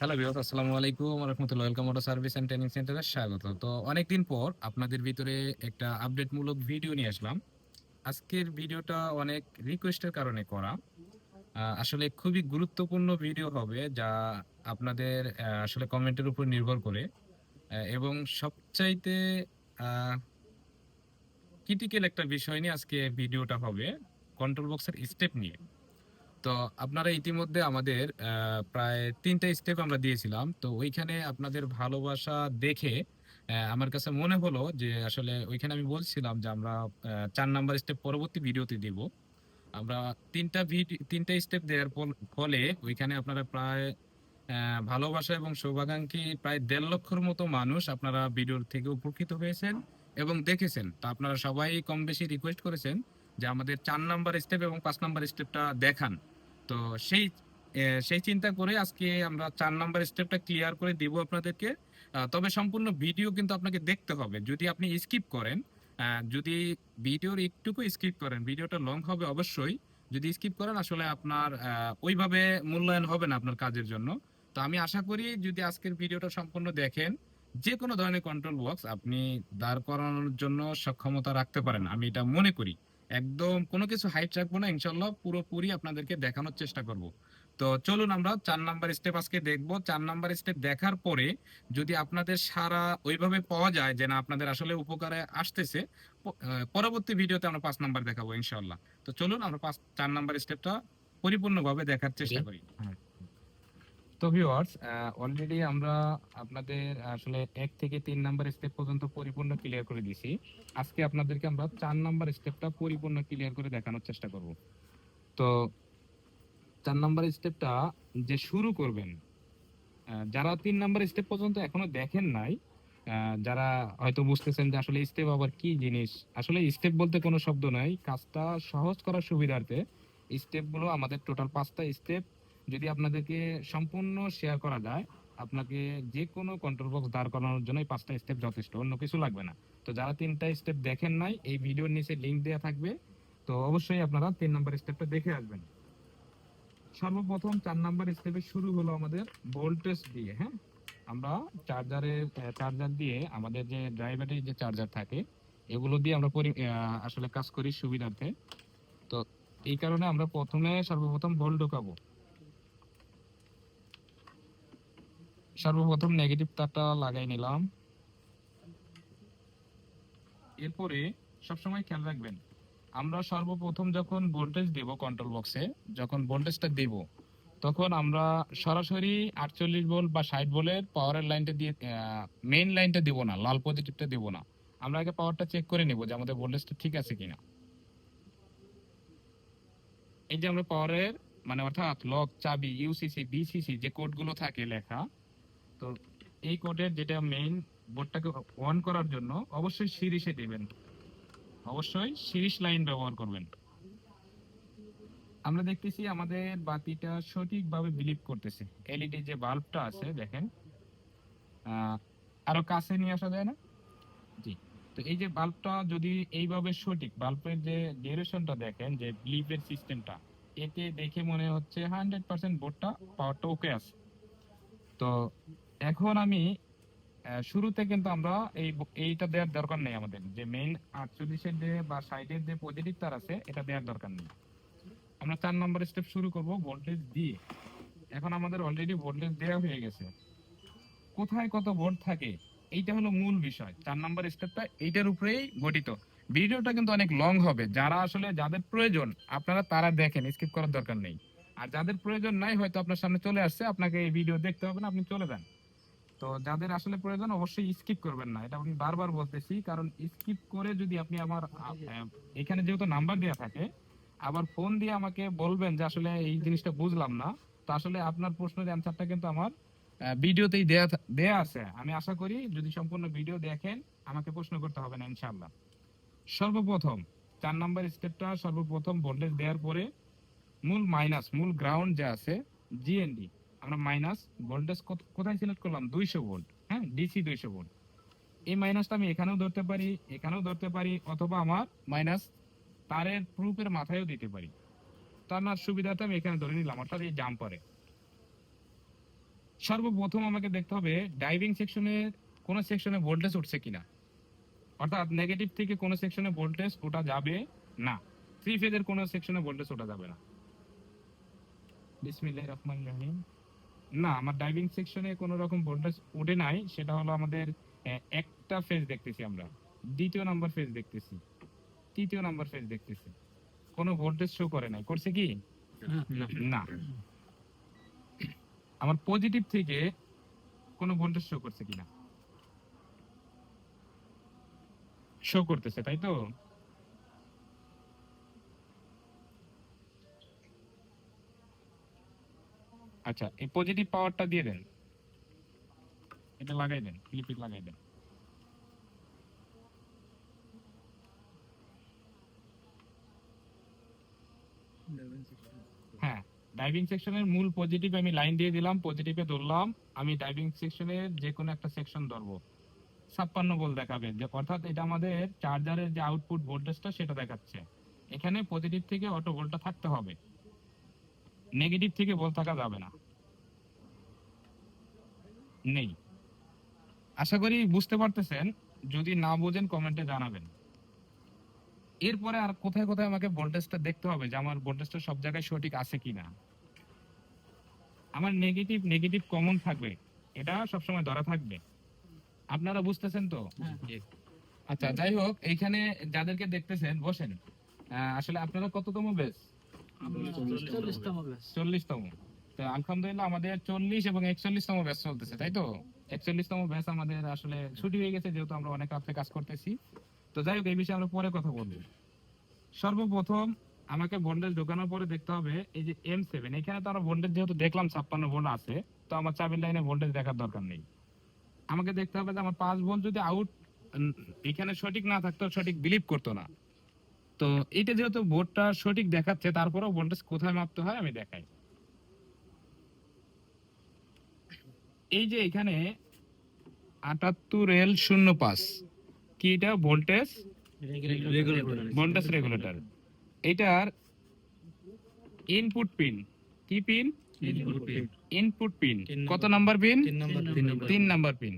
Hello আসসালামু আলাইকুম রহমতুল্লাহ, welcome motor service and training সেন্টারে স্বাগত। তো অনেকদিন পর আপনাদের ভিতরে একটা আপডেটমূলক ভিডিও নিয়ে আসলাম। আজকের ভিডিওটা অনেক রিকোয়েস্টের কারণে করা। আসলে খুবই গুরুত্বপূর্ণ ভিডিও হবে যা আপনাদের আসলে কমেন্টের উপর নির্ভর করে। এবং সবচাইতে ক্রিটিক্যাল একটা বিষয় নিয়ে আজকে ভিডিওটা হবে। কন্ট্রোল বক্সের স্টেপ নিয়ে। তো আপনারা ইতিমধ্যে আমাদের প্রায় তিনটা স্টেপ আমরা দিয়েছিলাম। তো ওইখানে আপনাদের ভালোবাসা দেখে আমার কাছে মনে হলো যে আসলে ওইখানে আমি বলছিলাম যে আমরা চার নাম্বার স্টেপ পরবর্তী ভিডিওতে দিব। আমরা তিনটা ভিডিও তিনটা স্টেপ দেওয়ার ফলে ওইখানে আপনারা প্রায় ভালোবাসা এবং শুভাকাঙ্ক্ষী প্রায় দেড় লক্ষর মতো মানুষ আপনারা ভিডিওর থেকে উপকৃত হয়েছেন এবং দেখেছেন। তা আপনারা সবাই কম বেশি রিকোয়েস্ট করেছেন যে আমাদের চার নাম্বার স্টেপ এবং পাঁচ নাম্বার স্টেপটা দেখান। তো সেই সেই চিন্তা করে আজকে আমরা চার নাম্বার স্টেপটা ক্লিয়ার করে দিব আপনাদেরকে। তবে সম্পূর্ণ ভিডিও কিন্তু আপনাকে দেখতে হবে। যদি আপনি স্কিপ করেন যদি ভিডিওর একটুকু স্কিপ করেন ভিডিওটা লং হবে অবশ্যই। যদি স্কিপ করেন, আসলে আপনার ওইভাবে মূল্যায়ন হবে না আপনার কাজের জন্য। তো আমি আশা করি যদি আজকের ভিডিওটা সম্পূর্ণ দেখেন যে কোনো ধরনের কন্ট্রোল বক্স আপনি দাঁড় করানোর জন্য সক্ষমতা রাখতে পারেন। আমি এটা মনে করি। একদম কোনো কিছু হাইট রাখব না ইনশাল্লাহ পুরোপুরি আপনাদেরকে দেখানোর চেষ্টা করব। তো চলুন আমরা চার নাম্বার স্টেপ আজকে দেখব। চার নাম্বার স্টেপ দেখার পরে যদি আপনাদের সারা ওইভাবে পাওয়া যায় যে না আপনাদের আসলে উপকারে আসতেছে পরবর্তী ভিডিওতে আমরা পাঁচ নাম্বার দেখাবো ইনশাল্লাহ তো চলুন আমরা পাঁচ চার নাম্বার স্টেপটা পরিপূর্ণভাবে দেখার চেষ্টা করি। তো ভিউয়ার্স অলরেডি আমরা আপনাদের আসলে এক থেকে তিন নাম্বার স্টেপ পর্যন্ত পরিপূর্ণ ক্লিয়ার করে দিয়েছি। আজকে আপনাদেরকে আমরা চার নাম্বার স্টেপটা পরিপূর্ণ ক্লিয়ার করে দেখানোর চেষ্টা করব। তো চার নাম্বার স্টেপটা যে শুরু করবেন যারা তিন নাম্বার স্টেপ পর্যন্ত এখনও দেখেন নাই যারা হয়তো বুঝতেছেন যে আসলে স্টেপ আবার কি জিনিস, আসলে স্টেপ বলতে কোনো শব্দ নাই, কাজটা সহজ করার সুবিধার্থে স্টেপগুলো আমাদের টোটাল পাঁচটা স্টেপ যদি আপনাদেরকে সম্পূর্ণ শেয়ার করা যায়, আপনাকে যে কোনো কন্ট্রোল বক্স দাঁড় করানোর জন্য পাঁচটা স্টেপ যথেষ্ট, অন্য কিছু লাগবে না। তো যারা তিনটা স্টেপ দেখেন নাই, এই ভিডিওর নিচে লিঙ্ক দেওয়া থাকবে। তো অবশ্যই আপনারা তিন নম্বর স্টেপটা দেখে আসবেন। সর্বপ্রথম চার নাম্বার স্টেপে শুরু হলো আমাদের ভোল্টেজ দিয়ে হ্যাঁ? আমরা চার্জারে চার্জার দিয়ে আমাদের যে ড্রাইভারের যে চার্জার থাকে, এগুলো দিয়ে আমরা আসলে কাজ করি সুবিধার্থে। তো এই কারণে আমরা প্রথমে সর্বপ্রথম ভোল্ট ঢোকাবো। সর্বপ্রথম নেগেটিভ তারটা লাগাই নিলাম। এরপরে সবসময় খেয়াল রাখবেন, আমরা সর্বপ্রথম যখন ভোল্টেজ দেব কন্ট্রোল বক্সে যখন ভোল্টেজটা দেব, তখন আমরা সরাসরি আটচল্লিশ ভোল্ট বা ষাট ভোল্টের পাওয়ারের লাইনটা দিয়ে মেইন লাইনটা দেব না, লাল পজিটিভটা দেব না। আমরা আগে পাওয়ারটা চেক করে নেব যে আমাদের ভোল্টেজটা ঠিক আছে কিনা। এই যে আমরা পাওয়ারের মানে অর্থাৎ লক চাবি ইউসিসি বিসিসি যে কোডগুলো থাকে লেখা তো এই কোডের যেটা মেইন বোর্ডটাকে অন করার জন্য অবশ্যই সিরিজে দিবেন। অবশ্যই সিরিজ লাইন ব্যবহার করবেন। আমরা দেখতেছি আমাদের বাতিটা সঠিকভাবে বিলিভ করতেছে। এলইডি যে বাল্বটা আছে, দেখেন। আরও কাছে নিয়ে আসা যায় না? জি। তো এই যে বাল্বটা যদি এইভাবে সঠিক, বাল্বের যে ডিউরেশনটা দেখেন, যে বিলিভের সিস্টেমটা এতে দেখে মনে হচ্ছে হান্ড্রেড পার্সেন্ট বোর্ডটা পাওয়ারটা ওকে আছে। তো এখন আমি শুরুতে কিন্তু আমরা এই এইটা দেওয়ার দরকার নেই আমাদের। যে মেইন আটচল্লিশের যে বা সাইডের যে পজিটিভ তার আছে, এটা দেওয়ার দরকার নেই। আমরা চার নম্বর স্টেপ শুরু করব ভোল্টেজ দিয়ে এখন আমাদের অলরেডি ভোল্টেজ দেওয়া হয়ে গেছে। কোথায় কত ভোল্ট থাকে, এইটা হলো মূল বিষয়। চার নম্বর স্টেপটা এইটার উপরেই গঠিত। ভিডিওটা কিন্তু অনেক লং হবে। যারা আসলে যাদের প্রয়োজন, আপনারা তারা দেখেন স্কিপ করার দরকার নেই। আর যাদের প্রয়োজন নাই, হয়তো আপনার সামনে চলে আসছে, আপনাকে এই ভিডিও দেখতে হবে না, আপনি চলে যান। তো যাদের আসলে প্রয়োজন অবশ্যই স্কিপ করবেন না। এটা আমি বারবার বলতেছি, কারণ স্কিপ করে যদি আপনি আমার এখানে যেহেতু নাম্বার দেওয়া থাকে, আবার ফোন দিয়ে আমাকে বলবেন যে আসলে এই জিনিসটা বুঝলাম না, তো আসলে আপনার প্রশ্নের অ্যান্সারটা কিন্তু আমার ভিডিওতেই দেয়া দেয়া আছে। আমি আশা করি যদি সম্পূর্ণ ভিডিও দেখেন, আমাকে প্রশ্ন করতে হবে না, ইনশাআল্লাহ। সর্বপ্রথম, চার নাম্বার স্টেপটা সর্বপ্রথম ভোল্টেজ দেওয়ার পরে মূল মাইনাস মূল গ্রাউন্ড যে আছে জিএনডি আমরা মাইনাস ভোল্টেজ কোথায় সিলেক্ট করলাম? দুইশো ভোল্ট হ্যাঁ? ডিসি দুইশো ভোল্ট এই মাইনাসটা আমি এখানেও ধরতে পারি, এখানেও ধরতে পারি, অথবা আমার মাইনাস তারের প্রুফের মাথায়ও দিতে পারি। তার না, সুবিধাতে আমি এখানে ধরে নিলাম, অর্থাৎ এই জাম্পারে সর্বপ্রথম আমাকে দেখতে হবে ড্রাইভিং সেকশনে কোন সেকশনে ভোল্টেজ উঠছে কিনা। অর্থাৎ নেগেটিভ থেকে কোন সেকশনে ভোল্টেজ ওঠা যাবে না। থ্রি ফেজের কোন সেকশনে ভোল্টেজ ওঠা যাবে না। বিসমিল্লাহির রহমানির রহিম। না আমার ড্রাইভিং সেকশনে কোনো রকম ভোল্টেজ উঠে নাই সেটা হলো আমাদের একটা ফেজ দেখতেছি আমরা। দ্বিতীয় নাম্বার ফেজ দেখতেছি। তৃতীয় নাম্বার ফেজ দেখতেছি। কোনো ভোল্টেজ শো করে নাই। করছে কি? না। আমার পজিটিভ থেকে কোনো ভোল্টেজ শো করছে কিনা? শো করতেছে তাই তো? আচ্ছা এই পজিটিভ পাওয়ারটা দিয়ে দেন। এটা লাগাই দেন ক্লিপিক লাগাই দেন। হ্যাঁ ড্রাইভিং সেকশনের মূল পজিটিভ আমি লাইন দিয়ে দিলাম পজিটিভে ধরলাম, আমি ড্রাইভিং সেকশনের যে কোনো একটা সেকশন ধরবো। ছাপ্পান্ন ভোল্ট দেখাবে, যে অর্থাৎ এটা আমাদের চার্জারের যে আউটপুট ভোল্টেজটা সেটা দেখাচ্ছে। এখানে পজিটিভ থেকে অটো ভোল্টটা থাকতে হবে। নেগেটিভ থেকে ভোল্ট থাকা যাবে না। নেই। আশা করি বুঝতে পারতেছেন যদি না বোঝেন কমেন্টে জানাবেন। এরপরে আর কোথায় কোথায় আমাকে ভোল্টেজটা দেখতে হবে যে আমার ভোল্টেজটা সব জায়গায় সঠিক আছে কিনা? আমার নেগেটিভ নেগেটিভ কমন থাকবে। এটা সবসময় ধরা থাকবে। আপনারা বুঝতেছেন তো? আচ্ছা যাই হোক এইখানে যাদেরকে দেখতেছেন বসেন। আহ, আসলে আপনারা কততম বেস চল্লিশতম। আলহামদুলিল্লাহ আমাদের চল্লিশ এবং একচল্লিশতম ব্যাচ চলতেছে, তাই তো? একচল্লিশতম ব্যাচ আমাদের আসলে ছুটি হয়ে গেছে, যেহেতু আমরা অনেক রাত্রে কাজ করতেছি। তো যাই হোক, এই বিষয়ে আমরা পরে কথা বলব। সর্বপ্রথম আমাকে ভোল্টেজ ঢোকানোর পরে দেখতে হবে, এই যে এম সেভেন এখানে তো আমরা ভোল্টেজ যেহেতু দেখলাম, ছাপ্পান্ন ভোল্ট আছে, তো আমার চাবির লাইনে ভোল্টেজ দেখার দরকার নেই। আমাকে দেখতে হবে যে আমার পাঁচ ভোল্ট যদি আউট এখানে সঠিক না থাকতো, সঠিক বিলিভ করতো না। তো এটা যেহেতু বোর্ডটা সঠিক দেখাচ্ছে, তারপরেও ভোল্টেজ কোথায় মাপতে হয় আমি দেখাই। এই যে এখানে আটাত্তর এল শূন্য পাঁচ কি এটা? ভোল্টেজ? ভোল্টেজ রেগুলেটর এটার ইনপুট পিন কি পিন ইনপুট পিন কত নাম্বার পিন তিন নাম্বার পিন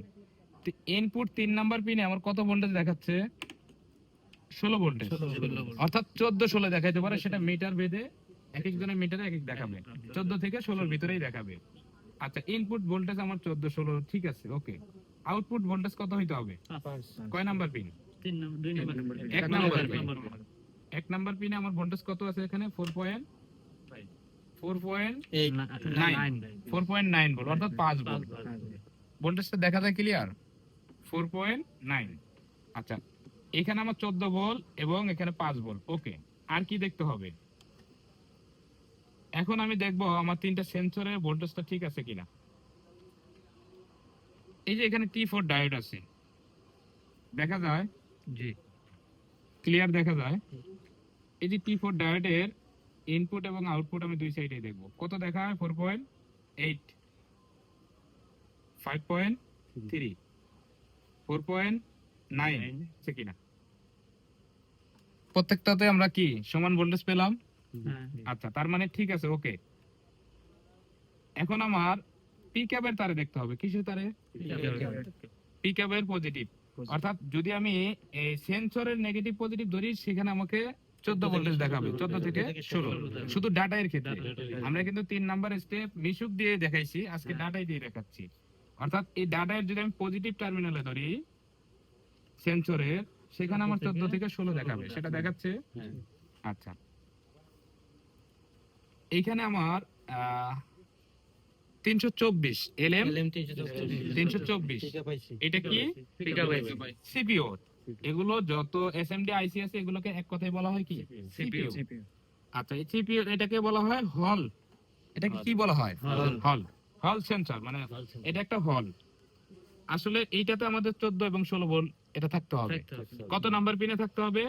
ইনপুট তিন নাম্বার পিনে আমার কত ভোল্টেজ দেখাচ্ছে? ষোলো ভোল্টেজ অর্থাৎ চোদ্দ ষোলো দেখাইতে পারে সেটা মিটার বেঁধে এক একজনের মিটারে এক এক দেখাবে। চোদ্দ থেকে ষোলোর ভিতরেই দেখাবে। আচ্ছা ইনপুট ভোল্টেজ আমার চোদ্দ ষোলো ঠিক আছে ওকে আউটপুট ভোল্টেজ কত হইতে হবে? কয় নাম্বার পিন এক নাম্বার পিন এক নাম্বার পিনে আমার ভোল্টেজ কত আছে এখানে? Four point four point four point nine volt অর্থাৎ পাঁচ ভোল্ট ভোল্টেজটা দেখা যায় ক্লিয়ার ফোর পয়েন্ট নাইন আচ্ছা এখানে আমার চোদ্দ ভোল্ট এবং এখানে পাঁচ ভোল্ট ওকে আর কি দেখতে হবে? এখন আমি দেখব আমার তিনটা সেন্সরের ভোল্টেজটা ঠিক আছে কিনা। এই যে এখানে টি ফোর ডায়োড আছে। দেখা যায়? জি। ক্লিয়ার দেখা যায়? এই যে টি ফোর ডায়োডের ইনপুট এবং আউটপুট আমি দুই সাইডে দেখব। কত দেখা হয় four point eight five point three four point nine কিনা? প্রত্যেকটাতে আমরা কি? সমান ভোল্টেজ পেলাম? আচ্ছা তার মানে ঠিক আছে ওকে। এখন আমার পি ক্যাবের তারে দেখতে হবে কিসের তারে? পি ক্যাবের পজিটিভ অর্থাৎ যদি আমি এই সেন্সরের নেগেটিভ পজিটিভ ধরি সেখানে আমাকে চোদ্দ ভোল্টেজ দেখাবে চোদ্দ থেকে ষোলো শুধু ডাটার ক্ষেত্রে। আমরা কিন্তু তিন নাম্বার স্টেপ মিশুক দিয়ে দেখাইছি আজকে ডাটাই দিয়ে দেখাচ্ছি। অর্থাৎ এই ডাটার যদি আমি পজিটিভ টার্মিনালে ধরি সেন্সরের সেখানে আমার চোদ্দ থেকে ষোলো দেখাবে। সেটা দেখাচ্ছে? আচ্ছা। এইখানে আমার তিনশো চব্বিশ এল এম তিনশো চব্বিশ। এটা কি? সিপিও। এগুলো যত এসএমডি আইসি আছে এগুলোকে এক কথায় বলা হয় কি? সিপিও। আচ্ছা এই সিপিও এটাকে বলা হয় হল। এটাকে কি বলা হয়? হল। হল। সেন্সর মানে এটা একটা হল। আসলে এইটাতে আমাদের চোদ্দ এবং ষোলো ভোল্ট এটা থাকতে হবে। কত নাম্বার পিনে থাকতে হবে?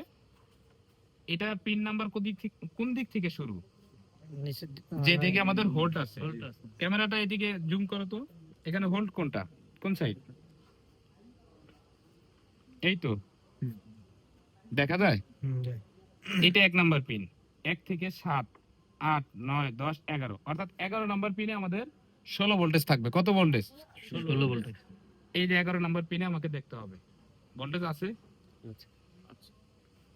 এটা পিন নাম্বার কোন দিক থেকে কোন দিক থেকে শুরু? যে দিকে আমাদের হোল্ড আছে। ক্যামেরাটা এদিকে জুম করো তো। এখানে হোল্ড কোনটা? কোন সাইড এই তো। দেখা যায়? এটা এক নাম্বার পিন এক থেকে সাত আট নয় দশ এগারো। অর্থাৎ এগারো নাম্বার পিনে আমাদের ষোলো ভোল্টেজ থাকবে। কত ভোল্টেজ ষোলো ভোল্ট এই যে এগারো নাম্বার পিনে আমাকে দেখতে হবে। ভোল্টেজ আছে? আচ্ছা।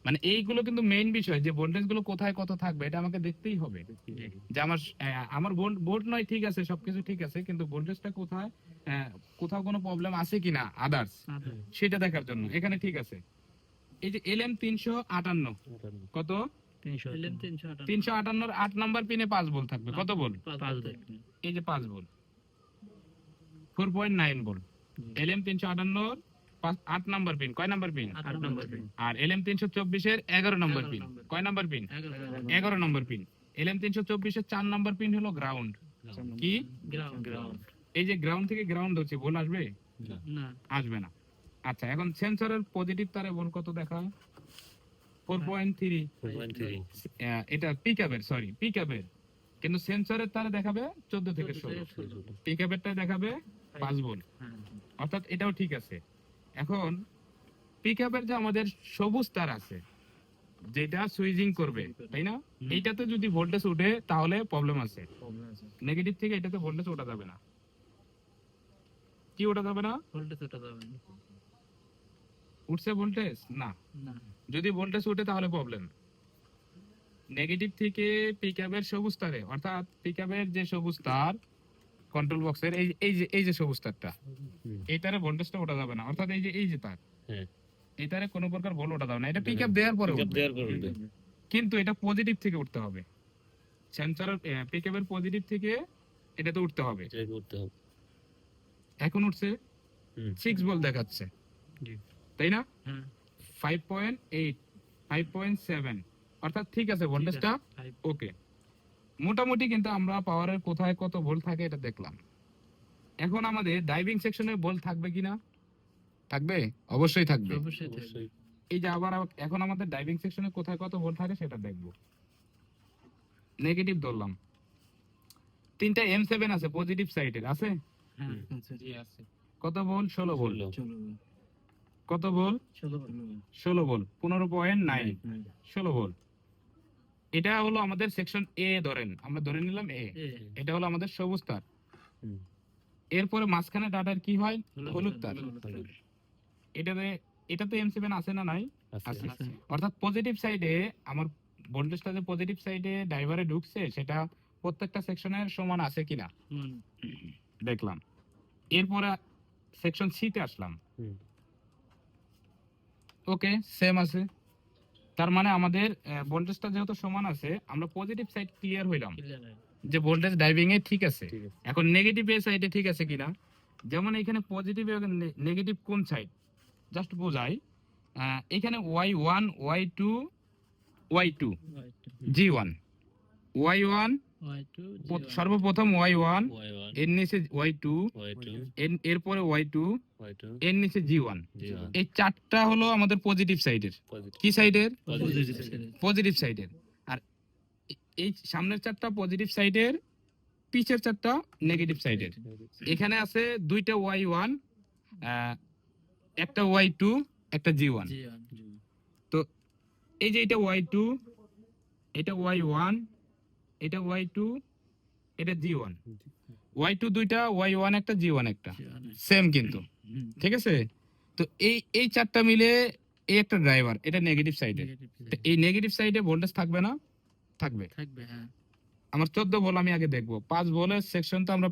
মানে এইগুলো কিন্তু মেইন বিষয় যে ভোল্টেজগুলো কোথায় কত থাকবে এটা আমাকে দেখতেই হবে। যে আমার আমার বোর্ড নয় ঠিক আছে সবকিছু ঠিক আছে কিন্তু ভোল্টেজটা কোথায় কোথাও কোনো প্রবলেম আছে কিনা আদার্স সেটা দেখার জন্য। এখানে ঠিক আছে। এই যে এল এম তিনশো আটান্ন। কত? তিনশো তিনশো আটান্নর আট নাম্বার পিনে পাঁচ বল থাকবে। কত বল ভোল্ট এই যে পাঁচ বল ফোর পয়েন্ট নাইন বল এল এম তিনশো আটান্নর আট নাম্বার পিন কয় নাম্বার পিন আট নম্বর পিন আর এল এম তিনশো চব্বিশের এগারো নম্বর পিন কয় নাম্বার পিন এগারো নম্বর পিন এল এম তিনশো চব্বিশের চার নাম্বার পিন হলো গ্রাউন্ড কি? গ্রাউন্ড গ্রাউন্ড এই যে গ্রাউন্ড থেকে গ্রাউন্ড হচ্ছে বল আসবে? না। আসবে না। আচ্ছা এখন সেন্সরের পজিটিভ তারে বল কত দেখায়? ফোর পয়েন্ট থ্রি এটা পিক আপের সরি পিক আপের কিন্তু সেন্সরের তারে দেখাবে চোদ্দ থেকে ষোলো। পিক আপেরটা দেখাবে পাঁচ বল হ্যাঁ। অর্থাৎ এটাও ঠিক আছে। এখন পিক আপের যে আমাদের সবুজ তার আছে যেটা সুইচিং করবে তাই না? এইটাতে যদি ভোল্টেজ উঠে তাহলে প্রবলেম আছে। নেগেটিভ থেকে এটাতে ভোল্টেজ ওঠা যাবে না। কি ওঠা যাবে না? ভোল্টেজ ওটা যাবে না। উঠছে ভোল্টেজ না। যদি ভোল্টেজ উঠে তাহলে প্রবলেম নেগেটিভ থেকে পিকআপের সবুজ তারে অর্থাৎ পিক আপের যে সবুজ তার কন্ট্রোল বক্সের এই এই যে এই যে সবুজ তারটা এই তারে ভোল্টেজটা ওঠা যাবে না। অর্থাৎ এই যে এই যে তার হ্যাঁ। এই তারে কোনো প্রকার ভোল্ট ওঠা যাবে না। এটা পিকআপ দেওয়ার পরে উঠবে। কিন্তু এটা পজিটিভ থেকে উঠতে হবে। সেন্সরের পিকআপের পজিটিভ থেকে এটাতে উঠতে হবে। এখন উঠছে হুম। সিক্স বল দেখাচ্ছে। জি। তাই না? Five point eight five point seven অর্থাৎ ঠিক আছে ভোল্টেজটা ওকে মোটামুটি কিন্তু আমরা পাওয়ারের কোথায় কত ভোল্ট থাকে এটা দেখলাম। এখন আমাদের ড্রাইভিং সেকশনে ভোল্ট থাকবে কিনা? থাকবে? অবশ্যই থাকবে। এই যে আবার এখন আমাদের ড্রাইভিং সেকশনে কোথায় কত ভোল্ট থাকে সেটা দেখব। নেগেটিভ ধরলাম। তিনটা এম সেভেন আছে পজিটিভ সাইডের আছে? হ্যাঁ কত ভোল্ট ষোলো চলো কত চলো ষোলো ভোল্ট পনেরো পয়েন্ট নাইন ষোলো ভোল্ট এটা হলো আমাদের সেকশন এ ধরেন আমরা ধরে নিলাম এ এটা হলো আমাদের সবুজ তার। এরপরে মাঝখানে ডাটার কি হয়? হলুদ। তার। এটাতে এটাতে এম সেভেন আছে না নাই? আছে। অর্থাৎ পজিটিভ সাইডে আমার ভোল্টেজটা যে পজিটিভ সাইডে ড্রাইভারে ঢুকছে সেটা প্রত্যেকটা সেকশনের সমান আছে কিনা? দেখলাম। এরপরে সেকশন সি তে আসলাম। ওকে সেম আছে। তার মানে আমাদের ভোল্টেজটা যেহেতু সমান আছে আমরা পজিটিভ সাইড ক্লিয়ার হইলাম। যে ভোল্টেজ ড্রাইভিং এ ঠিক আছে। এখন নেগেটিভ এর সাইডে ঠিক আছে কিনা? যেমন এখানে পজিটিভ এবং নেগেটিভ কোন সাইড জাস্ট বোঝাই আহ, এখানে Y one Y two Y two G one Y one Y2, G1. সর্বপ্রথম ওয়াই ওয়ান Y1, এর নিচে ওয়াই টু এরপরে ওয়াই টু Y2, এর নিচে জি ওয়ান এই চারটা হলো আমাদের পজিটিভ সাইডের Positive. কি সাইডের. পজিটিভ সাইডের আর এই সামনের চারটা পজিটিভ সাইডের পিছের চারটা নেগেটিভ সাইডের এখানে আছে দুইটা ওয়াই ওয়ান একটা ওয়াই টু একটা জি ওয়ান তো এই যে এটা ওয়াই টু এটা ওয়াই ওয়ান এটা ওয়াই টু এটা জি। ওয়ান ওয়াই টু দুইটা ওয়াই ওয়ান একটা জি ওয়ান একটা। সেম কিন্তু। ঠিক আছে? তো এই এই চারটা মিলে এই একটা ড্রাইভার এটা নেগেটিভ সাইডে তো এই নেগেটিভ সাইডে ভোল্টেজ থাকবে না? থাকবে। থাকবে হ্যাঁ। আমার চোদ্দ বল আমি আগে দেখব। পাঁচ বলের সেকশন তো আমরা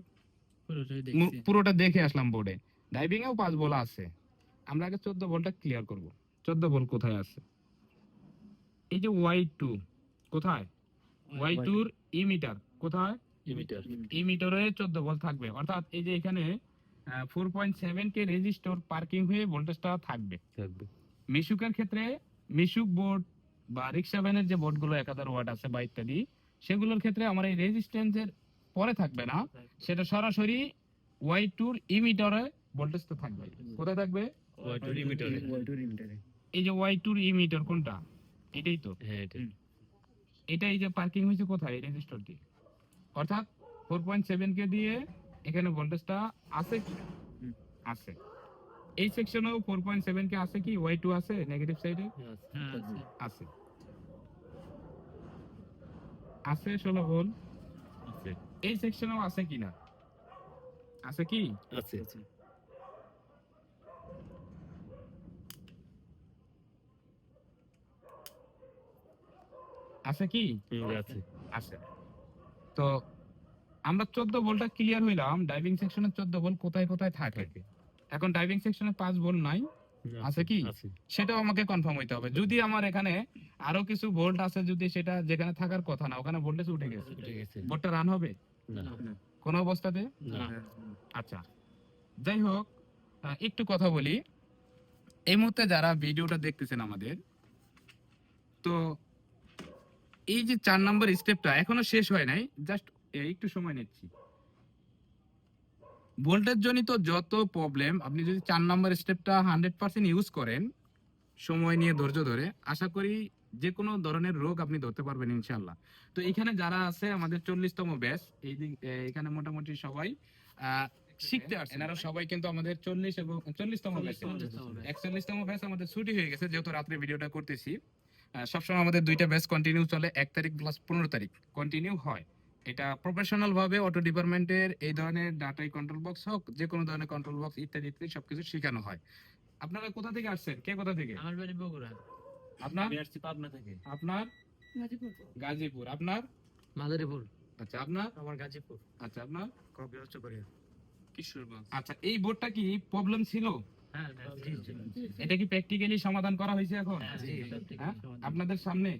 পুরোটা দেখে আসলাম বোর্ডে ড্রাইভিং এও পাঁচ বল আছে। আমরা আগে চোদ্দ বলটা ক্লিয়ার করব। চোদ্দ বল কোথায় আছে? এই যে ওয়াই টু কোথায়? ওয়াই টুর ই মিটার কোথায়? Emitter. ই মিটারে চোদ্দ বল থাকবে। অর্থাৎ এই যে এখানে ফোর পয়েন্ট সেভেন কে রেজিস্টর পার্কিং হয়ে ভোল্টেজটা থাকবে। থাকবে। মিশুকের ক্ষেত্রে মিশুক বোর্ড বা রিক্সা ভ্যানের যে বোর্ডগুলো এক হাজার ওয়াট আছে বা ইত্যাদি সেগুলোর ক্ষেত্রে আমার এই রেজিস্ট্যান্সের পরে থাকবে না। সেটা সরাসরি ওয়াই টুর ইমিটারে ভোল্টেজটা থাকবে। কোথায় থাকবে? Y2 emitter এ। এই যে ওয়াই টুর ইমিটার কোনটা? এটাই তো। হ্যাঁ, এটাই। এটা এই যে পার্কিং হয়েছে কোথায় রেজিস্টার দিয়ে অর্থাৎ ফোর পয়েন্ট সেভেন কে দিয়ে এখানে ভোল্টেজটা আছে কি? আছে। এই সেকশনেও ফোর পয়েন্ট সেভেন কে আছে কি? ওয়াই টু আছে নেগেটিভ সাইডে হ্যাঁ আছে। আছে। আছে। ষোলো ভোল্ট। এই সেকশনেও আছে কিনা? আছে কি? আছে। আছে কি? আছে। আছে। তো আমরা চোদ্দ বলটা ক্লিয়ার হইলাম ডাইভিং সেকশনের চোদ্দ বল কোথায় কোথায় থাকে? এখন ডাইভিং সেকশনে পাঁচ বল নাই। আছে কি? সেটাও আমাকে কনফার্ম হইতে হবে। যদি আমার এখানে আরও কিছু ভোল্ট আছে যদি সেটা যেখানে থাকার কথা না ওখানে ভোল্টেজ উঠে গেছে। উঠে বোর্ডটা রান হবে? না। কোন অবস্থাতে? আচ্ছা। যাই হোক একটু কথা বলি। এই মুহূর্তে যারা ভিডিওটা দেখতেছেন আমাদের তো এই যে চার নম্বর স্টেপটা এখনও শেষ হয় নাই জাস্ট একটু সময় নিচ্ছি। ভোল্টেজ জনিত যত প্রবলেম আপনি যদি চার নম্বর স্টেপটা হান্ড্রেড পার্সেন্ট ইউজ করেন সময় নিয়ে ধৈর্য ধরে আশা করি যে কোনো ধরনের রোগ আপনি ধরতে পারবেন ইনশাল্লাহ তো এখানে যারা আছে আমাদের চল্লিশতম ব্যাচ এই দিক এখানে মোটামুটি সবাই আহ, শিখতে আসছে এনারা সবাই কিন্তু আমাদের চল্লিশ এবং চল্লিশতম ব্যাচ একচল্লিশতম ব্যাচ আমাদের ছুটি হয়ে গেছে যেহেতু রাত্রে ভিডিওটা করতেছি। সবসময় আমাদের দুইটা ব্যাচ কন্টিনিউ চলে এক তারিখ প্লাস পনেরো তারিখ কন্টিনিউ হয়। এটা প্রফেশনাল ভাবে অটো ডিপার্টমেন্টের এই ধরনের ডাটাই কন্ট্রোল বক্স হোক যে কোনো ধরনের কন্ট্রোল বক্স ইত্যাদি ইত্যাদি সবকিছু শেখানো হয়। আপনারা কোথা থেকে আসছেন? কে কোথা থেকে? আমার বাড়ি বগুড়া। আপনার? আসছি পাবনা থেকে। আপনার? গাজীপুর। আপনার? মাদারীপুর। আচ্ছা আপনার? আমার গাজীপুর। আচ্ছা আপনার? কবে হচ্ছে কিশোরগঞ্জ। আচ্ছা এই বোর্ডটা কি প্রবলেম ছিল? এটা কি প্র্যাকটিক্যালি সমাধান করা হয়েছে এখন? হ্যাঁ, হ্যাঁ? আপনাদের সামনে?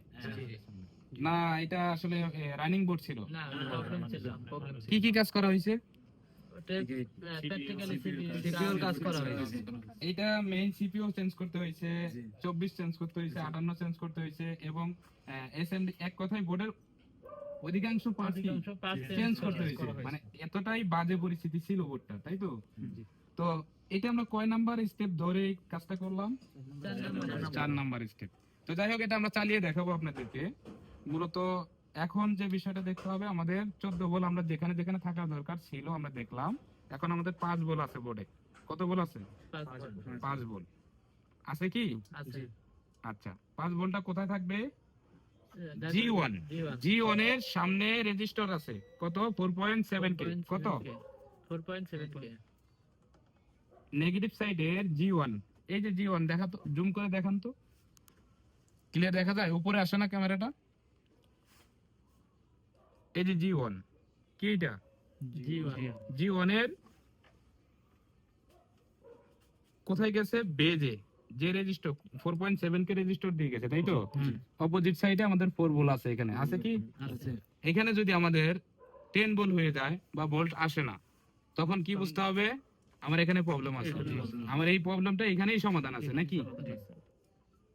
না এটা আসলে রানিং বোর্ড ছিল। না প্রবলেম ছিল প্রবলেম কি কি কাজ করা হয়েছে? প্র্যাকটিক্যালি সিপিওর কাজ করা হয়েছে। এটা মেইন সিপিইউ চেঞ্জ করতে হয়েছে 24 চেঞ্জ করতে হয়েছে 58 চেঞ্জ করতে হয়েছে এবং এসএমডি এক কথায় বোর্ডের অধিকাংশ পার্ট চেঞ্জ করতে হয়েছে। মানে এতটাই বাজে পরিস্থিতি ছিল বোর্ডটা তাই তো? তো এটা আমরা কয় নাম্বার স্টেপ ধরে কাজটা করলাম? চার নাম্বার স্টেপ তো যাই হোক এটা আমরা চালিয়ে দেখাবো আপনাদেরকে। মূলত এখন যে বিষয়টা দেখতে হবে আমাদের চোদ্দ বল আমরা যেখানে যেখানে থাকা দরকার ছিল আমরা দেখলাম। এখন আমাদের পাঁচ বল আছে বোর্ডে কত বল আছে? পাঁচ বল। আছে কি? আচ্ছা পাঁচ বলটা কোথায় থাকবে? জি ওয়ান ওয়ান জি ওয়ানের সামনে রেজিস্টার আছে। কত? ফোর পয়েন্ট সেভেন কে কত? ফোর পয়েন্ট সেভেন কে নেগেটিভ সাইডের জি ওয়ান এই যে জি ওয়ান দেখা তো জুম করে দেখান তো। ক্লিয়ার দেখা যায়? উপরে আসে না ক্যামেরাটা? এই যে জি ওয়ান কি এটা? জি ওয়ানের কোথায় গেছে? বেজে যে রেজিস্টার ফোর পয়েন্ট সেভেন কে রেজিস্টার দিয়ে গেছে তাই তো? অপোজিট সাইডে আমাদের ফোর বল আছে এখানে। আছে কি? এখানে যদি আমাদের টেন বল হয়ে যায় বা ভোল্ট আসে না তখন কি বুঝতে হবে? আমার এখানে প্রবলেম আছে। আমার এই প্রবলেমটা এখানেই সমাধান আছে নাকি?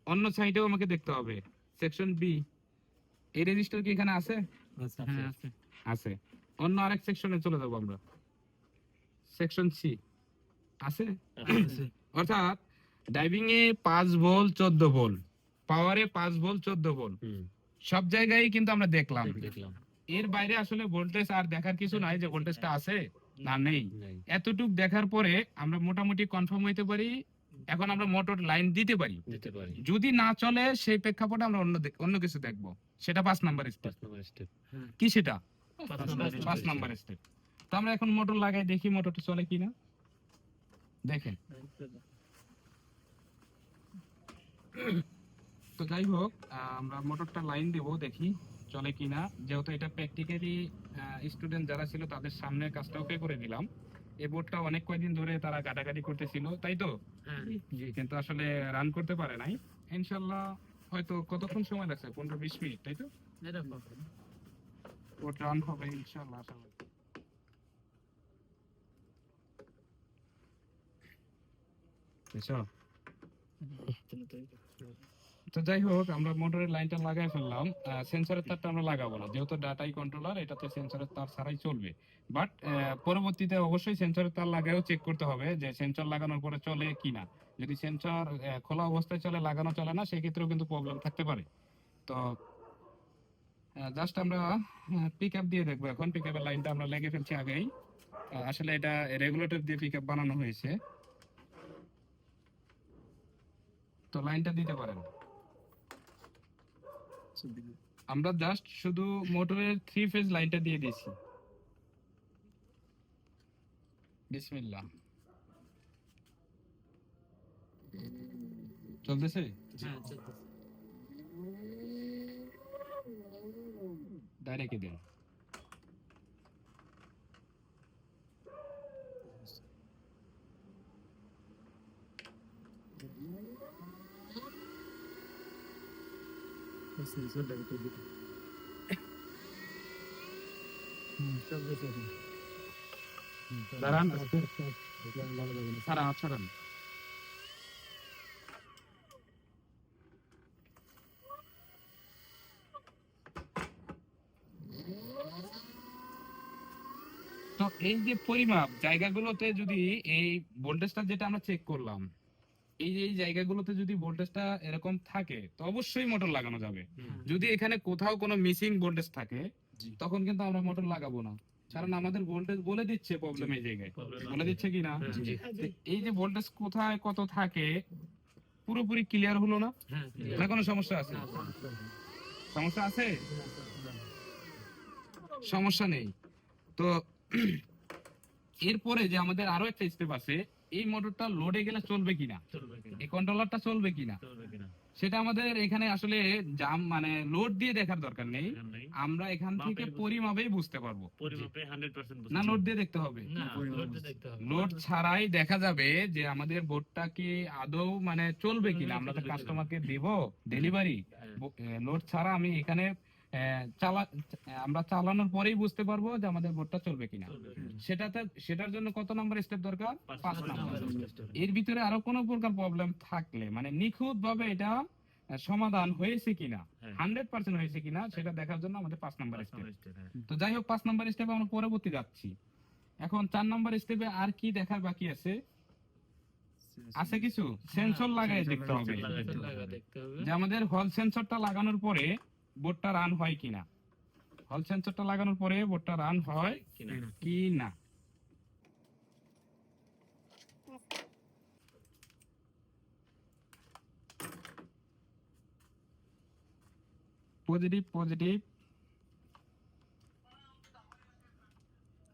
অন্য সাইডেও আমাকে দেখতে হবে। সেকশন বি এই রেজিস্টার কি এখানে আছে? হ্যাঁ আছে। আছে। অন্য আরেক সেকশনে চলে যাব আমরা। সেকশন সি আছে? অর্থাৎ ডাইভিং এ পাঁচ বল চোদ্দ বল পাওয়ারে পাঁচ বল চোদ্দ বল সব জায়গায় কিন্তু আমরা দেখলাম। দেখলাম। এর বাইরে আসলে ভোল্টেজ আর দেখার কিছু নাই যে ভোল্টেজটা আছে। না নেই। এতটুক দেখার পরে আমরা মোটামুটি কনফার্ম হইতে পারি এখন আমরা মোটর লাইন দিতে পারি। দিতে পারি। যদি না চলে সেই প্রেক্ষাপটে আমরা অন্য অন্য কিছু দেখব। সেটা পাঁচ নাম্বার স্টেপ নম্বর স্টেপ কি সেটা? পাঁচ নাম্বার স্টেপ তো আমরা এখন মোটর লাগাই দেখি মোটরটা চলে কিনা। দেখেন। তো যাই হোক আমরা মোটরটা লাইন দেব দেখি। চলে কিনা যেহেতু এটা প্র্যাকটিক্যালি স্টুডেন্ট যারা ছিল তাদের সামনে কাজটা ওকে করে দিলাম এই বোর্ডটা অনেক কয়েকদিন ধরে তারা কাটাকাটি করতেছিল তাই তো? হ্যাঁ কিন্তু আসলে রান করতে পারে নাই। ইনশাল্লাহ হয়তো কতক্ষণ সময় লাগছে? পনেরো বিশ মিনিট তাই তো? বোর্ড রান হবে ইনশাল্লাহ আশা করি। তো যাই হোক, আমরা মোটরের লাইনটা লাগাই ফেললাম। সেন্সরের তারটা আমরা লাগাবো না, যেহেতু ডাটাই কন্ট্রোলার এটাতে সেন্সরের তার ছাড়াই চলবে। বাট পরবর্তীতে অবশ্যই সেন্সরের তার লাগায়ও চেক করতে হবে যে সেন্সর লাগানোর পরে চলে কিনা। যদি সেন্সর খোলা অবস্থায় চলে, লাগানো চলে না, সেক্ষেত্রেও কিন্তু প্রবলেম থাকতে পারে। তো জাস্ট আমরা পিক আপ দিয়ে দেখব এখন। পিক আপের লাইনটা আমরা লেগে ফেলছি আগেই। আসলে এটা রেগুলেটর দিয়ে পিক আপ বানানো হয়েছে। তো, লাইনটা দিতে পারেন। আমরা জাস্ট শুধু মোটরের থ্রি ফেজ লাইনটা দিয়ে দিয়েছি। বিসমিল্লাহ। চলতেছে? ডাইরেক্ট দেন। দাঁড়ান সারা ছাড়ান তো এই যে পরিমাপ জায়গাগুলোতে যদি এই ভোল্টেজটা যেটা আমরা চেক করলাম এই যে জায়গাগুলোতে যদি ভোল্টেজটা এরকম থাকে তো অবশ্যই মোটর লাগানো যাবে। যদি এখানে কোথাও কোনো মিসিং ভোল্টেজ থাকে তখন কিন্তু আমরা মোটর লাগাবো না। কারণ আমাদের ভোল্টেজ বলে দিচ্ছে প্রবলেম এই জায়গায়। বলে দিচ্ছে কি না এই যে ভোল্টেজ কোথায় কত থাকে পুরোপুরি ক্লিয়ার হলো না? হ্যাঁ না কোনো সমস্যা আছে? সমস্যা আছে? সমস্যা নেই। তো এরপরে যে আমাদের আরও একটা স্টেপ আছে এই মোটরটা লোডে গেলে চলবে কিনা? এই কন্ট্রোলারটা চলবে কিনা? সেটা আমাদের এখানে আসলে জাম মানে লোড দিয়ে দেখার দরকার নেই। আমরা এখান থেকে বুঝতে- পরিমাপেই বুঝতে পারব। না লোড দিয়ে দেখতে হবে। লোড ছাড়াই দেখা যাবে যে আমাদের বোর্ডটা কি আদৌ মানে চলবে কিনা? আমরা তো কাস্টমারকে দিব ডেলিভারি। লোড ছাড়া আমি এখানে চালা আমরা চালানোর পরেই বুঝতে পারব যে আমাদের বোর্ডটা চলবে কিনা। সেটাতে সেটার জন্য কত নাম্বার স্টেপ দরকার? পাঁচ নাম্বার। এর ভিতরে আরও কোনো প্রকার প্রবলেম থাকলে মানে নিখুঁত ভাবে এটা সমাধান হয়েছে কিনা হ্যাঁ। হান্ড্রেড পার্সেন্ট হয়েছে কিনা সেটা দেখার জন্য আমাদের পাঁচ নাম্বার স্টেপ হ্যাঁ। তো যাই হোক পাঁচ নম্বর স্টেপে আমরা পরবর্তী যাচ্ছি। এখন চার নম্বর স্টেপে আর কি দেখার বাকি আছে? আছে কিছু? সেন্সর লাগাই। দেখতে হবে। যে আমাদের হল সেন্সরটা লাগানোর পরে বোর্ডটা রান হয় কিনা? হল সেন্সরটা লাগানোর পরে বোর্ডটা রান হয় কিনা? কি না পজিটিভ পজিটিভ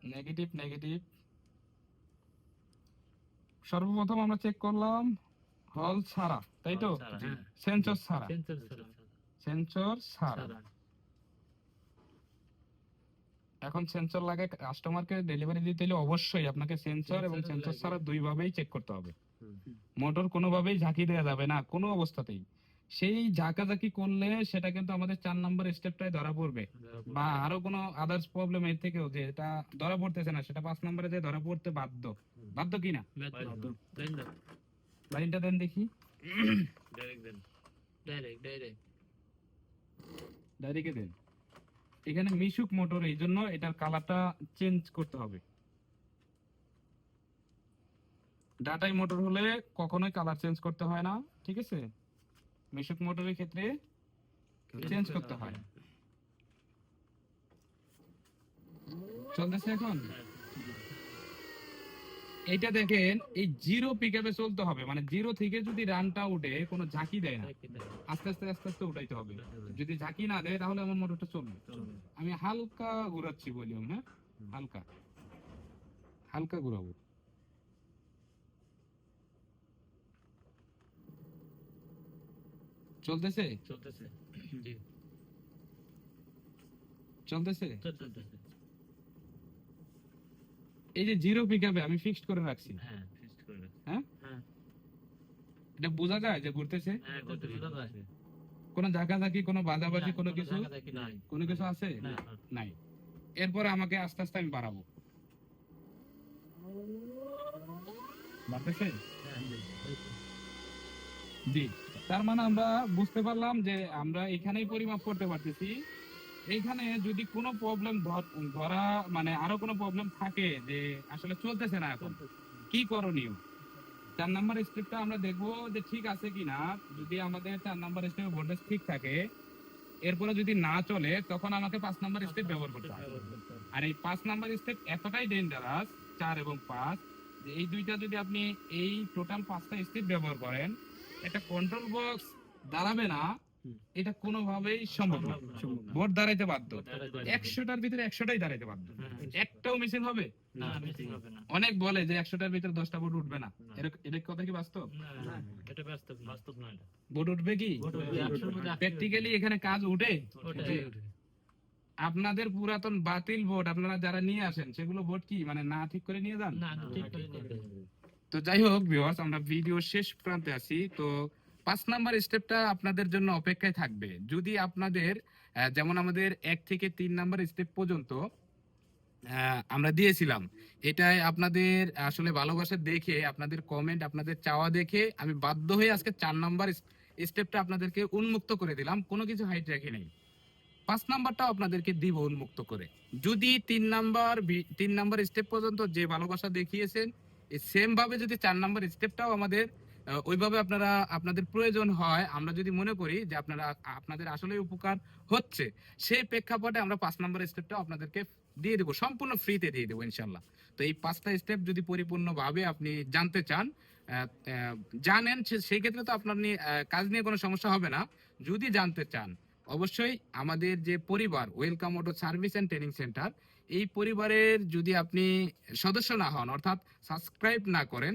নেগেটিভ নেগেটিভ সর্বপ্রথম আমরা চেক করলাম হল ছাড়া তাই তো? হ্যাঁ। সেন্সর ছাড়া। সেন্সর ছাড়া। সেন্সর ছাড়া। এখন সেন্সর লাগে কাস্টমারকে ডেলিভারি দিতে হলে অবশ্যই আপনাকে সেন্সর এবং সেন্সর। ছাড়া দুইভাবেই চেক করতে হবে। মোটর কোনোভাবেই ঝাঁকি দেওয়া যাবে না কোনো অবস্থাতেই। সেই ঝাঁকাঝাঁকি করলে সেটা কিন্তু আমাদের চার নম্বর স্টেপটাই ধরা পড়বে। বা আরও কোনো আদার্স প্রবলেম এর থেকেও যে এটা ধরা পড়তেছে না সেটা পাঁচ নম্বরে যে ধরা পড়তে বাধ্য। বাধ্য কি না? লাইনটা দেন দেখি। দেন। ডাইরেক্ট ডাইরেক্ট ডাইরেক্টে দেন? এখানে মিশুক মোটর এই জন্য এটার কালারটা চেঞ্জ করতে হবে। ডাটাই মোটর হলে কখনোই কালার চেঞ্জ করতে হয় না ঠিক আছে? মিশুক মোটরের ক্ষেত্রে চেঞ্জ করতে হয়? চলতেছে এখন? এইটা দেখেন এই জিরো পিকআপে চলতে হবে। মানে জিরো থেকে যদি রানটা উঠে কোনো ঝাঁকি দেয় না। আস্তে আস্তে আস্তে আস্তে উঠাইতে হবে। যদি ঝাঁকি না দেয় তাহলে আমার মোটরটা চলবে। আমি হালকা ঘুরাচ্ছি ভলিউম হ্যাঁ? হালকা। হালকা ঘুরাবো। চলতেছে? চলতেছে। জি। চলতেছে? চলতেছে। এই যে জিরো পিকআপে আমি ফিক্সড করে রাখছি। হ্যাঁ, fixed করে রাখছি। হ্যাঁ? এটা বোঝা যায় যে ঘুরতেছে? হ্যাঁ, করতে বোঝা যায়। কোনো ঝাঁকাঝাঁকি কোনো বাজাবাজি না, কোনো কিছু? কোনো কিছু আছে? না নাই। এরপরে আমাকে আস্তে আস্তে আমি বাড়াবো। বাড়তেছে? হ্যাঁ, জি। তার মানে আমরা বুঝতে পারলাম যে আমরা এখানেই পরিমাপ করতে পারতেছি। এইখানে যদি কোনো প্রবলেম ধরা মানে আরও কোনো প্রবলেম থাকে যে আসলে চলতেছে না এখন, কি করণীয় চার নাম্বার স্টেপটা আমরা দেখব যে ঠিক আছে কিনা যদি আমাদের চার নাম্বার স্টেপে ভোল্টেজ ঠিক থাকে, এরপরে যদি না চলে, তখন আমাকে পাঁচ নাম্বার স্টেপ ব্যবহার করতে হবে আর এই পাঁচ নাম্বার স্টেপ এতটাই ডেঞ্জারাস চার এবং পাঁচ, যে এই দুইটা যদি আপনি এই টোটাল পাঁচটা স্টেপ ব্যবহার করেন, একটা কন্ট্রোল বক্স দাঁড়াবে না। এটা কোনোভাবেই সম্ভব না। ভোট দাঁড়াইতে বাধ্য। একশোটার ভিতরে একশোটাই দাঁড়াইতে বাধ্য। একটাও মিছিল হবে? না মিসিং হবে না। অনেক বলে যে একশোটার ভিতরে দশটা ভোট উঠবে না। এটা কথা কি বাস্তব? না, না, এটা বাস্তব না। বাস্তব নয় এটা। ভোট উঠবে কি? প্র্যাকটিক্যালি এখানে কাজ উঠে আপনাদের পুরাতন বাতিল ভোট আপনারা যারা নিয়ে আসেন সেগুলো ভোট কি? মানে না ঠিক করে নিয়ে যান। তো যাই হোক ভিউয়ার্স আমরা ভিডিও শেষ প্রান্তে আছি। তো পাঁচ নাম্বার স্টেপটা আপনাদের জন্য অপেক্ষায় থাকবে। যদি আপনাদের যেমন আমাদের এক থেকে তিন নাম্বার স্টেপ পর্যন্ত আমরা দিয়েছিলাম, এটাই আপনাদের আসলে ভালোবাসা দেখে, আপনাদের কমেন্ট আপনাদের চাওয়া দেখে আমি বাধ্য হয়ে আজকে চার নাম্বার স্টেপটা আপনাদেরকে উন্মুক্ত করে দিলাম। কোনো কিছু হাইট রেখে নেই। পাঁচ নাম্বারটাও আপনাদেরকে দিব উন্মুক্ত করে। যদি তিন নাম্বার তিন নাম্বার স্টেপ পর্যন্ত যে ভালোবাসা দেখিয়েছেন সেম ভাবে যদি চার নাম্বার স্টেপটাও আমাদের ওইভাবে আপনারা, আপনাদের প্রয়োজন হয়, আমরা যদি মনে করি যে আপনারা, আপনাদের আসলে উপকার হচ্ছে, সেই প্রেক্ষাপটে আমরা পাঁচ নাম্বার স্টেপটা আপনাদেরকে দিয়ে দেবো, সম্পূর্ণ ফ্রিতে দিয়ে দেবো ইনশাল্লাহ তো এই পাঁচটা স্টেপ যদি পরিপূর্ণভাবে আপনি জানতে চান জানেন সেই ক্ষেত্রে তো আপনার নিয়ে কাজ নিয়ে কোনো সমস্যা হবে না। যদি জানতে চান, অবশ্যই আমাদের যে পরিবার welcome auto service and training centre এই পরিবারের যদি আপনি সদস্য না হন, অর্থাৎ সাবস্ক্রাইব না করেন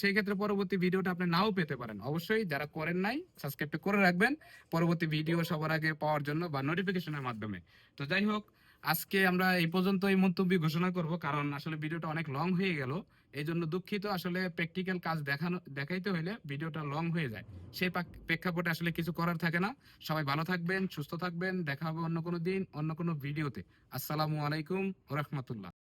সেই ক্ষেত্রে পরবর্তী ভিডিওটা আপনি নাও পেতে পারেন। অবশ্যই যারা করেন নাই সাবস্ক্রাইবটা করে রাখবেন পরবর্তী ভিডিও সবার আগে পাওয়ার জন্য বা নোটিফিকেশনের মাধ্যমে। তো যাই হোক, আজকে আমরা এই পর্যন্ত এই মন্তব্য ঘোষণা করব, কারণ আসলে ভিডিওটা অনেক লং হয়ে গেল। এই জন্য দুঃখিত আসলে প্র্যাকটিক্যাল কাজ দেখানো, দেখাইতে হলে ভিডিওটা লং হয়ে যায়। সেই প্রেক্ষাপটে আসলে কিছু করার থাকে না। সবাই ভালো থাকবেন, সুস্থ থাকবেন, দেখা হবে অন্য কোনো দিন, অন্য কোনো ভিডিওতে। আসসালামু আলাইকুম রহমতুল্লাহ।